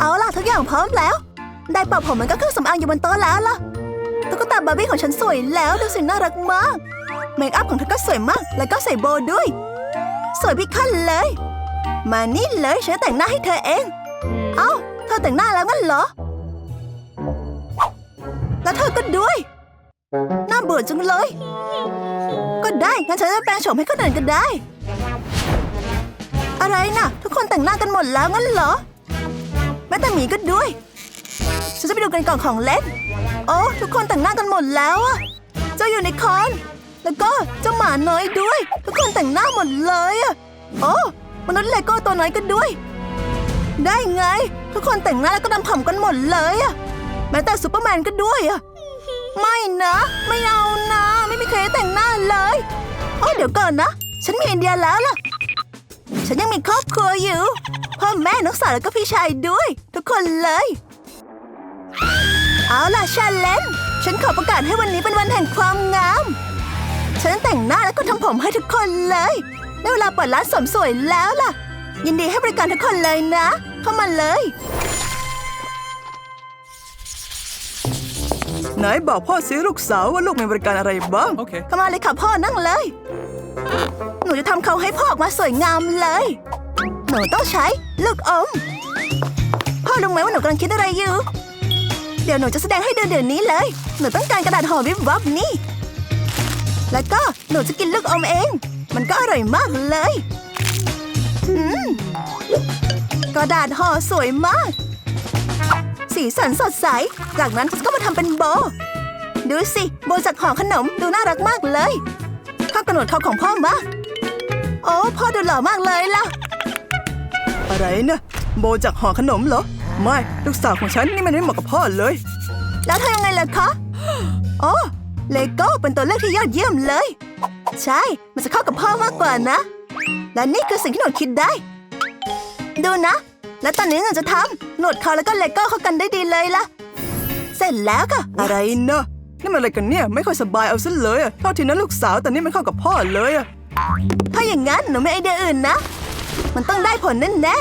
เอาล่ะทุกอย่างพร้อมแล้ว ได้เป่าผมมันก็เครื่องสำอางอยู่บนโต๊ะแล้วล่ะตุ๊กตาบาร์บี้ของฉันสวยแล้วดูสิน่ารักมาก เมคอัพของเธอก็สวยมาก แล้วก็ใส่โบด้วย สวยพิขั้นเลย มานี่เลยฉันแต่งหน้าให้เธอเอง เอ้า เธอแต่งหน้าแล้วงั้นเหรอ แล้วเธอก็ด้วย น่าเบื่อจังเลย ก็ได้งั้นฉันจะแปลงโฉมให้คนอื่นก็ได้ อะไรน่ะ ทุกคนแต่งหน้ากันหมดแล้วงั้นเหรอ แม้แต่หมีก็ด้วย ฉันจะไปดูกันกล่องของเล่นโอ้ทุกคนแต่งหน้ากันหมดแล้วอะเจ้าอยู่ในคอน แล้วก็เจ้าหมาน้อยด้วย ทุกคนแต่งหน้าหมดเลยอะโอ้มนุษย์เลโก้ตัวน้อยก็ด้วย ได้ไง ทุกคนแต่งหน้าแล้วก็ดำผมกันหมดเลยอะแม้แต่ซูเปอร์แมนก็ด้วยอะไม่นะ ไม่เอานะ ไม่มีใครแต่งหน้าเลย โอ้เดี๋ยวก่อนนะ ฉันมีไอเดียแล้วล่ะ ฉันยังมีครอบครัวอยู่ พ่อแม่น้องสาวแล้วก็พี่ชายด้วย ทุกคนเลย เอาล่ะชาเลนฉันขอประกาศให้วันนี้เป็นวันแห่งความงาม ฉันแต่งหน้าแล้วก็ทำผมให้ทุกคนเลยได้เวลาเปิดร้านเสริมสวยแล้วล่ะ ยินดีให้บริการทุกคนเลยนะ เข้ามาเลยไหนบอกพ่อซื้อลูกสาวว่าลูกมีบริการอะไรบ้าง Okay. เข้ามาเลยค่ะพ่อนั่งเลยหนูจะทำ เขาให้พ่อออกมาสวยงามเลย หนูต้องใช้ลูกอม พ่อรู้ไหมว่าหนูกำลังคิดอะไรอยู่ เดี๋ยวหนูจะแสดงให้เดูเดี๋ยวนี้เลย หนูต้องการกระดาษห่อวิบวับนี่ แล้วก็หนูจะกินลูกอมเอง มันก็อร่อยมากเลยกระดาษห่อสวยมาก สีสันสดใส จากนั้นก็มาทำเป็นโบ ดูสิ โบจากห่อขนมดูน่ารักมากเลยข้ากำหนดเขาของพ่อมา โอ้พ่อดูหล่อมากเลยล่ะ อะไรนะโบจากห่อขนมเหรอ ไม่ลูกสาวของฉันนี่มันไม่เหมาะกับพ่อเลย แล้วเธอยังไงล่ะคะโอ้เลโก้เป็นตัวเลือกที่ยอดเยี่ยมเลย ใช่ มันจะเข้ากับพ่อมากกว่านะ และนี่คือสิ่งที่หนูคิดได้ ดูนะ และตอนนี้หนูจะทำหนวดเขาแล้วก็เลโก้เข้ากันได้ดีเลยล่ะ เสร็จแล้วค่ะ อะไรนะนี่มันอะไรกันเนี่ย ไม่ค่อยสบายเอาซะเลยอะเท่าทีนั้นลูกสาวแต่นี่มันเข้ากับพ่อเลยอะ ถ้าอย่างนั้นหนูมีไอเดียอื่นนะ มันต้องได้ผลแน่แน่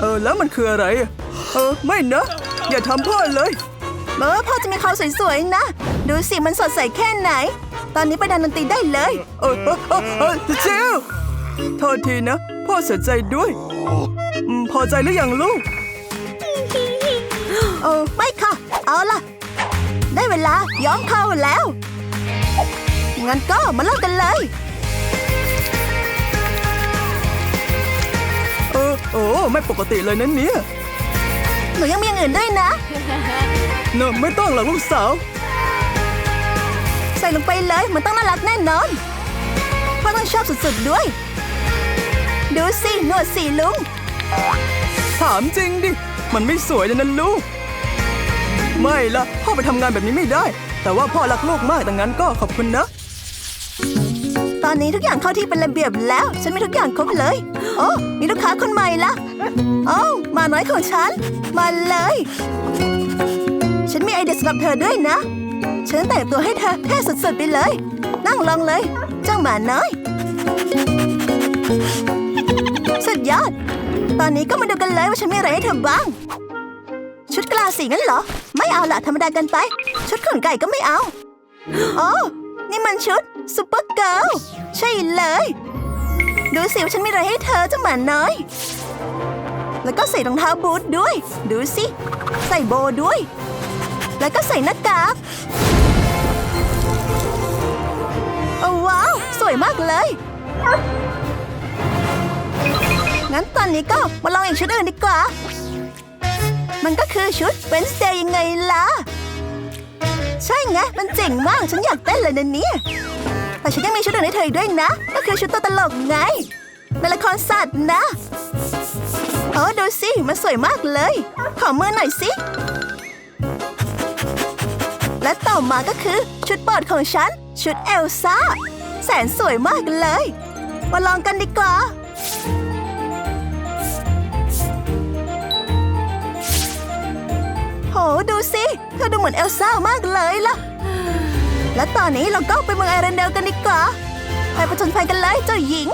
เออแล้วมันคืออะไรอะเออไม่นะ อย่าทำพ่อเลยๆบอกว่าพ่อจะมีเขาสวยๆนะ ดูสิมันสดใสแค่ไหน ตอนนี้ไปดันดนตรีได้เลย เออเออเออเออเจ้าโทษทีนะ พ่อเสียใจด้วยอืมพอใจหรือยังลูกเออไม่ค่ะ เอาล่ะ ได้เวลาย้อมเข้าแล้ว งั้นก็มาเริ่มกันเลย เออโอ้ไม่ปกติเลยนะเนี่ยหนูยังมีอย่างอื่นด้วยนะ เนอะไม่ต้องหรอกลูกสาว ใส่ลงไปเลย มันต้องน่ารักแน่นอนพ่อต้องชอบสุดๆด้วย ดูสิหนวดสีลุง ถามจริงดิ มันไม่สวยเลยนะลูก ไม่ละพ่อไปทำงานแบบนี้ไม่ได้ แต่ว่าพ่อรักลูกมากดังนั้นก็ขอบคุณนะต อนนี้ทุกอย่างเข้าที่เป็นระเบียบแล้ว ฉันมีทุกอย่างครบเลย โอ้มีลูกค้าคนใหม่ละโอ้มาน้อยของฉัน มาเลย ฉันมีไอเดียสำหรับเธอด้วยนะ ฉันแต่งตัวให้เธอเท่สุดๆไปเลย นั่งลองเลยจ้าหมาน้อย สุดยอด ตอนนี้ก็มาดูกันเลยว่าฉันมีอะไรให้เธอบ้าง ชุดกลาสีงั้นเหรอ ไม่เอาละธรรมดากันไป ชุดขนไก่ก็ไม่เอา โอ้ นี่มันชุดซุปเปอร์เกิร์ลใช่เลย ดูสิฉันมีอะไรให้เธอเจ้าหมาน้อย แล้วก็ใส่รองเท้าบูทด้วย ดูสิ ใส่โบด้วย แล้วก็ใส่หน้ากากโอ้ว้าว สวยมากเลย งั้นตอนนี้ก็มาลองอีกชุดอื่นดีกว่า มันก็คือชุดเวนสเดย์ยังไงล่ะ ใช่ไง มันเจ๋งมาก ฉันอยากเต้นเลยนะเนี่ย แต่ฉันยังมีชุดอื่นให้เธออีกด้วยนะ ก็คือชุดตัวตลกไง ในละครสัตว์นะ โอ้ดูสิ มันสวยมากเลย ขอมือหน่อยสิ และต่อมาก็คือชุดโปรดของฉัน ชุดเอลซ่า แสนสวยมากเลย มาลองกันดีกว่าโหดูสิ เธอดูเหมือนเอลซ่ามากเลยล่ะ และตอนนี้เราก็ไปเมืองไอรันเดลกันดีกว่า ไปประจนภัยกันเลยเจ้าหญิง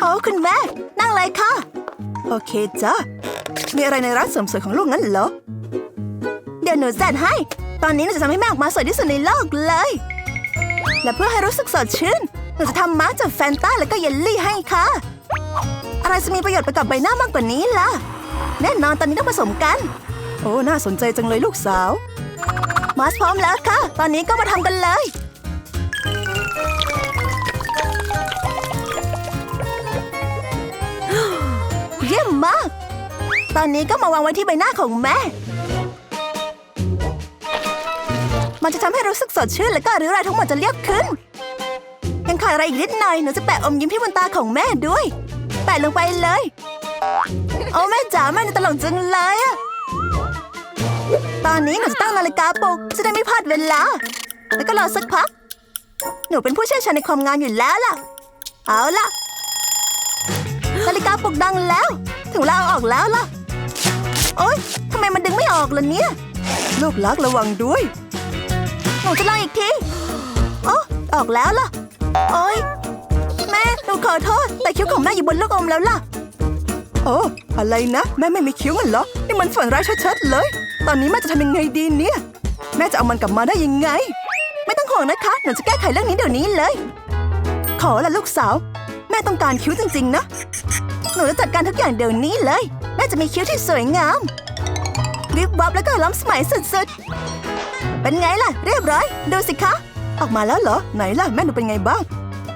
โอ้คุณแม่ นั่งเลยค่ะ โอเคจ้ะ มีอะไรในร้านเสริมสวยของลูกงั้นเหรอ เดี๋ยวหนูจัดให้ ตอนนี้หนูจะทำให้แม่ออกมาสวยที่สุดในโลกเลย และเพื่อให้รู้สึกสดชื่น หนูจะทำมาร์กจากแฟนต้าแล้วก็เยลลี่ให้ค่ะ อะไรจะมีประโยชน์ไปกับใบหน้ามากกว่านี้ล่ะ แน่นอนตอนนี้ต้องผสมกัน โอ้ น่าสนใจจังเลยลูกสาว มาสพร้อมแล้วค่ะ ตอนนี้ก็มาทำกันเลย เยี่ยมมาก ตอนนี้ก็มาวางไว้ที่ใบหน้าของแม่ มันจะทำให้รู้สึกสดชื่นและก็ริ้วรอยทั้งหมดจะเรียบขึ้น ยังขาดอะไรอีกนิดหน่อยหนูจะแปะอมยิ้มที่บนตาของแม่ด้วย แปะลงไปเลย โอ้แม่จ๋าแม่นตลกจังเลยอะตอนนี้หนูจะตั้งนาฬิกาปลุกจะได้ไม่พลาดเวลา แล้วก็รอสักพัก หนูเป็นผู้เชี่ยวชาญในความงามอยู่แล้วล่ะ เอาล่ะ นาฬิกาปลุกดังแล้ว ถึงเวลาเอาออกแล้วล่ะ โอ๊ยทำไมมันดึงไม่ออกล่ะเนี่ย ลูกรักระวังด้วย หนูจะลองอีกทีโอ้ออกแล้วล่ะ โอ๊ย แม่ หนูขอโทษ แต่คิ้วของแม่อยู่บนลูกอมแล้วล่ะ โอ้ อะไรนะ แม่ไม่มีคิ้วงั้นเหรอ นี่มันฝันร้ายชัดๆเลย ตอนนี้แม่จะทำยังไงดีเนี่ย แม่จะเอามันกลับมาได้ยังไง ไม่ต้องห่วงนะคะ หนูจะแก้ไขเรื่องนี้เดี๋ยวนี้เลย ขอละลูกสาว แม่ต้องการคิ้วจริงๆนะ หนูจะจัดการทุกอย่างเดี๋ยวนี้เลย แม่จะมีคิ้วที่สวยงามวิบวับแล้วก็ล้ำสมัยสุดๆ เป็นไงล่ะ เรียบร้อย ดูสิคะ ออกมาแล้วเหรอ ไหนล่ะ แม่หนูเป็นไงบ้าง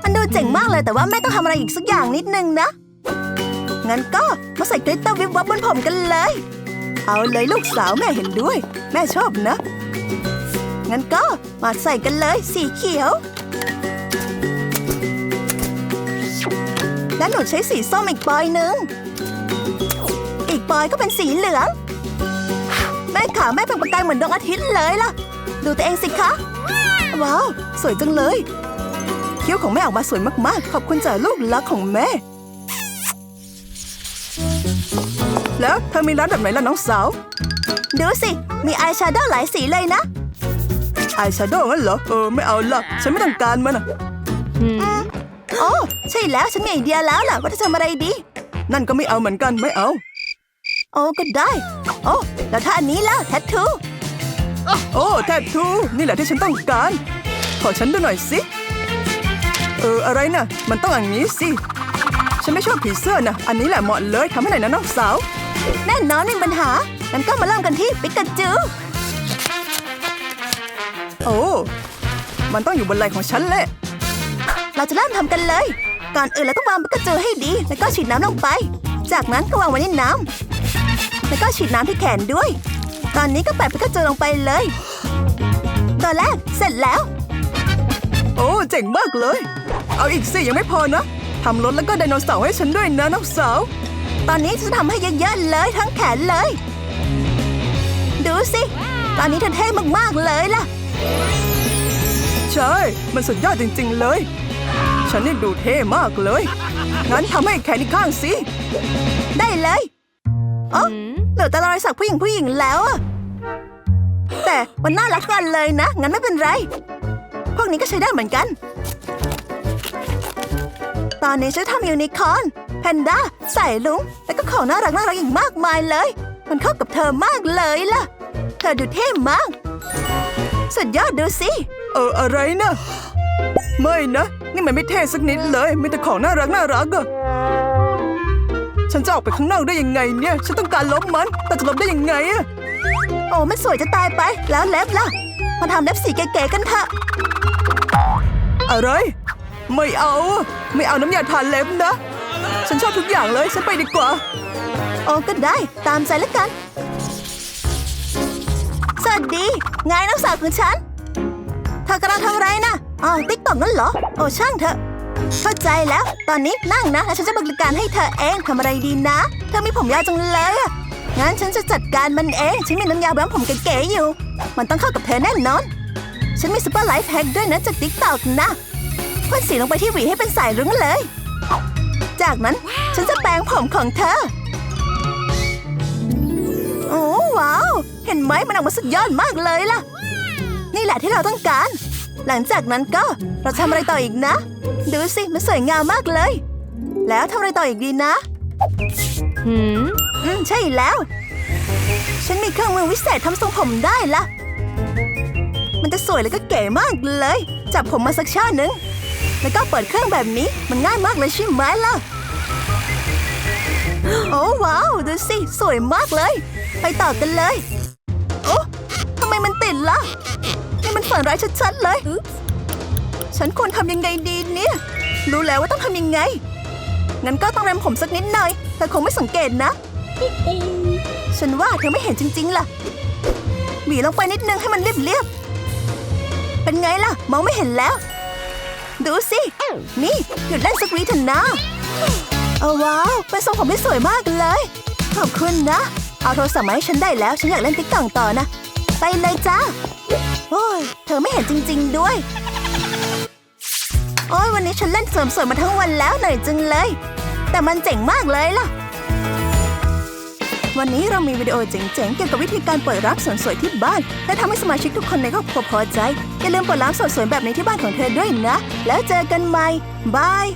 มันดูเจ๋งมากเลยแต่ว่าแม่ต้องทำอะไรอีกสักอย่างนิดนึงนะ งั้นก็มาใส่กลิตเตอร์วิบวับบนผมกันเลย เอาเลยลูกสาวแม่เห็นด้วย แม่ชอบนะ งั้นก็มาใส่กันเลยสีเขียว และหนูใช้สีส้มอีกปอยหนึ่ง อีกปอยก็เป็นสีเหลือง แม่ขาแม่เป็นประกายเหมือนดวงอาทิตย์เลยล่ะ ดูตัวเองสิคะ ว้าว สวยจังเลย คิ้วของแม่ออกมาสวยมากๆ ขอบคุณจากลูกรักของแม่ แล้วเธอมีร้านแบบไหนล่ะน้องสาว ดูสิ มีอายแชโดว์หลายสีเลยนะอายแชโดว์งั้นเหรอ เออ ไม่เอาละฉันไม่ต้องการมันอะโอ้ใช่แล้วฉันมีไอเดียแล้วล่ะว่าจะทำอะไรดี นั่นก็ไม่เอาเหมือนกันไม่เอา โอ้ก็ได้ โอ้แล้วถ้าอันนี้ล่ะแทททูโอ้แทททูนี่แหละที่ฉันต้องการ ขอฉันดูหน่อยสิ เอออะไรนะมันต้องอย่างนี้สิ ฉันไม่ชอบผีเสื้อนะอันนี้แหละเหมาะเลยทำให้หน่อยนะน้องสาว แน่นอนไม่มีปัญหางั้นก็มาเริ่มกันที่ปิกาจู โอ้ มันต้องอยู่บนไหล่ของฉันแหละ เราจะเริ่มทำกันเลย ก่อนอื่นเราต้องวางปิกาจูให้ดี แล้วก็ฉีดน้ำลงไป จากนั้นก็วางไว้ในน้ำแล้วก็ฉีดน้ำที่แขนด้วย ตอนนี้ก็แปะปิกาจูลงไปเลย ตัวแรกเสร็จแล้ว โอ้ เจ๋งมากเลย เอาอีกสิยังไม่พอนะทำรถแล้วก็ไดโนเสาร์ให้ฉันด้วยนะน้องสาว ตอนนี้จะทำให้เยอะๆเลยทั้งแขนเลย ดูสิ ตอนนี้เธอเท่มากๆเลยล่ะ ใช่ มันสุดยอดจริง ๆ เลย ฉันนี่ดูเท่มากเลย งั้นทำให้แขนอีกข้างสิ ได้เลยเอ๋อเหลือแต่รอยสักผู้หญิงผู้หญิงแล้วอะแต่มันน่ารักทุกอันเลยนะ งั้นไม่เป็นไร พวกนี้ก็ใช้ได้เหมือนกัน ตอนนี้ฉันทำยูนิคอร์นแพนด้าสายลุง แล้วก็ของน่ารักน่ารักอีกมากมายเลย มันเข้ากับเธอมากเลยล่ะ เธอดูเท่มาก สุดยอดดูสิ เอออะไรนะ ไม่นะ นี่มันไม่เท่สักนิดเลยมีแต่ของน่ารักน่ารักอะฉันจะออกไปข้างนอกได้ยังไงเนี่ย ฉันต้องการลบมัน แต่จะลบได้ยังไงอะโอ้มันสวยจะตายไป แล้วเล็บล่ะ มาทำเล็บสีเก๋ๆกันเถอะ อะไร ไม่เอา ไม่เอาน้ำยาทาเล็บนะ ฉันชอบทุกอย่างเลย ฉันไปดีกว่าโอ้ก็ได้ ตามใจแล้วกัน สวัสดี ไงน้องสาวของฉัน เธอกำลังทำอะไรนะอ๋อติ๊กต็อกนั่นเหรอ โอ้ช่างเถอะ เข้าใจแล้ว ตอนนี้นั่งนะ แล้วฉันจะบริการให้เธอเองทำอะไรดีนะ เธอมีผมยาวจังเลยอะงั้นฉันจะจัดการมันเอง ฉันมีน้ำยาแบ้มผมเก๋ๆอยู่ มันต้องเข้ากับเธอแน่นอน ฉันมีซุปเปอร์ไลฟ์แฮกด้วยนะจากติ๊กต็อกนะ พ่นสีลงไปที่หวีให้เป็นสายรุ้งเลย จากนั้นฉันจะแปรงผมของเธอ โอ้ว้าว เห็นไหมมันออกมาสุดยอดมากเลยล่ะ นี่แหละที่เราต้องการ หลังจากนั้นก็เราทำอะไรต่ออีกนะ ดูสิมันสวยงามมากเลย แล้วทำอะไรต่ออีกดีนะหืมอืมใช่แล้ว ฉันมีเครื่องมือวิเศษทำทรงผมได้ละมันจะสวยแล้วก็เก๋มากเลย จับผมมาสักช่อหนึ่ง แล้วก็เปิดเครื่องแบบนี้ มันง่ายมากเลยใช่ไหมล่ะ โอ้ว้าว ดูสิ สวยมากเลย ไปต่อกันเลย โอ้ทำไมมันติดล่ะ นี่มันฝันร้ายชัดๆเลย ฉันควรทำยังไงดีเนี่ย รู้แล้วว่าต้องทำยังไง งั้นก็ต้องเรมผมสักนิดหน่อยแต่คงไม่สังเกตนะ ฉันว่าเธอไม่เห็นจริงๆล่ะหวีลงไปนิดนึงให้มันเรียบๆ เป็นไงล่ะ มองไม่เห็นแล้ว ดูสิ นี่ หยุดเล่นสกรีเถอะนะเอาว้าวเป็นทรงผมที่สวยมากเลย ขอบคุณนะ เอาโทรศัพท์มาให้ฉันได้แล้ว ฉันอยากเล่นติ๊กต่องต่อนะ ไปเลยจ้า โอ้ย เธอไม่เห็นจริง ๆ ด้วย โอ้ยวันนี้ฉันเล่นเสริมสวยมาทั้งวันแล้วเหนื่อยจังเลย แต่มันเจ๋งมากเลยล่ะ วันนี้เรามีวิดีโอเจ๋งๆ เกี่ยวกับวิธีการเปิดรักสริมสวยที่บ้าน และทำให้สมาชิกทุกคนในครอบครัวพอใจ อย่าลืมเปิดรักสริมสวยแบบนี้ที่บ้านของเธอด้วยนะ แล้วเจอกันใหม่ บาย